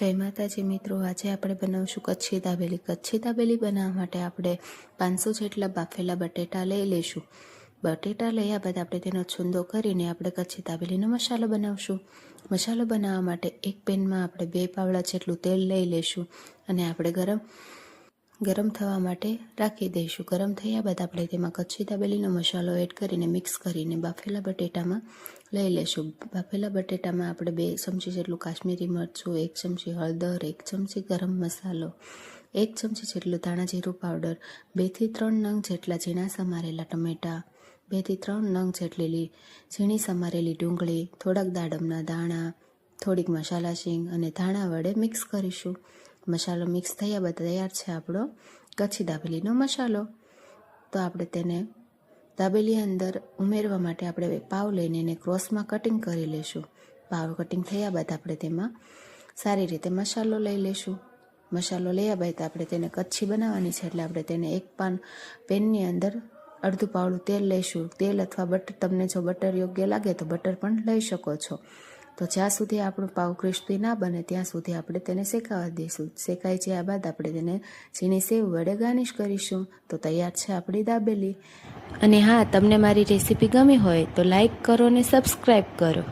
જય માતાજી મિત્રો, આજે આપણે બનાવશું કચ્છી દાબેલી કચ્છી દાબેલી બનાવવા માટે આપણે પાંચસો જેટલા બાફેલા બટેટા લઈ લઈશું. બટેટા લયા બાદ આપણે તેનો છુંદો કરીને આપણે કચ્છી દાબેલીનો મસાલો બનાવશું. મસાલો બનાવવા માટે એક પેનમાં આપણે બે પાવડા જેટલું તેલ લઈ લઈશું અને આપણે ગરમ ગરમ થવા માટે રાખી દઈશું. ગરમ થયા બાદ આપણે તેમાં કચ્છી દાબેલીનો મસાલો એડ કરીને મિક્સ કરીને બાફેલા બટેટામાં લઈ લેશું. બાફેલા બટેટામાં આપણે બે ચમચી જેટલું કાશ્મીરી મરચું, એક ચમચી હળદર, એક ચમચી ગરમ મસાલો, એક ચમચી જેટલું ધાણા જીરું પાવડર બેથી ત્રણ નંગ જેટલા ઝીણા સમારેલા ટમેટાં બેથી ત્રણ નંગ જેટલી ઝીણી સમારેલી ડુંગળી, થોડાક દાડમના દાણા, થોડીક મસાલા શીંગ અને ધાણા વડે મિક્સ કરીશું. મસાલો મિક્સ થયા બાદ તૈયાર છે આપણો કચ્છી દાબેલીનો મસાલો. તો આપણે તેને દાબેલી અંદર ઉમેરવા માટે આપણે પાવ લઈને એને ક્રોસમાં કટિંગ કરી લઈશું. પાવ કટિંગ થયા બાદ આપણે તેમાં સારી રીતે મસાલો લઈ લઈશું. મસાલો લયા બાદ આપણે તેને કચ્છી બનાવવાની છે એટલે આપણે તેને એક પાન પેનની અંદર અડધું પાવડું તેલ લઈશું. તેલ અથવા બટર, તમને જો બટર યોગ્ય લાગે તો બટર પણ લઈ શકો છો. તો જ્યાં સુધી આપણું પાવ ક્રિસ્પી ના બને, ત્યાં સુધી આપણે તેને શેકાવા દઈશું. શેકાઈ ગયા બાદ આપણે તેને ઝીણી સેવ વડે ગાર્નિશ કરીશું. તો તૈયાર છે આપણી દાબેલી. અને હા, તમને મારી રેસીપી ગમી હોય તો લાઈક કરો અને સબસ્ક્રાઈબ કરો.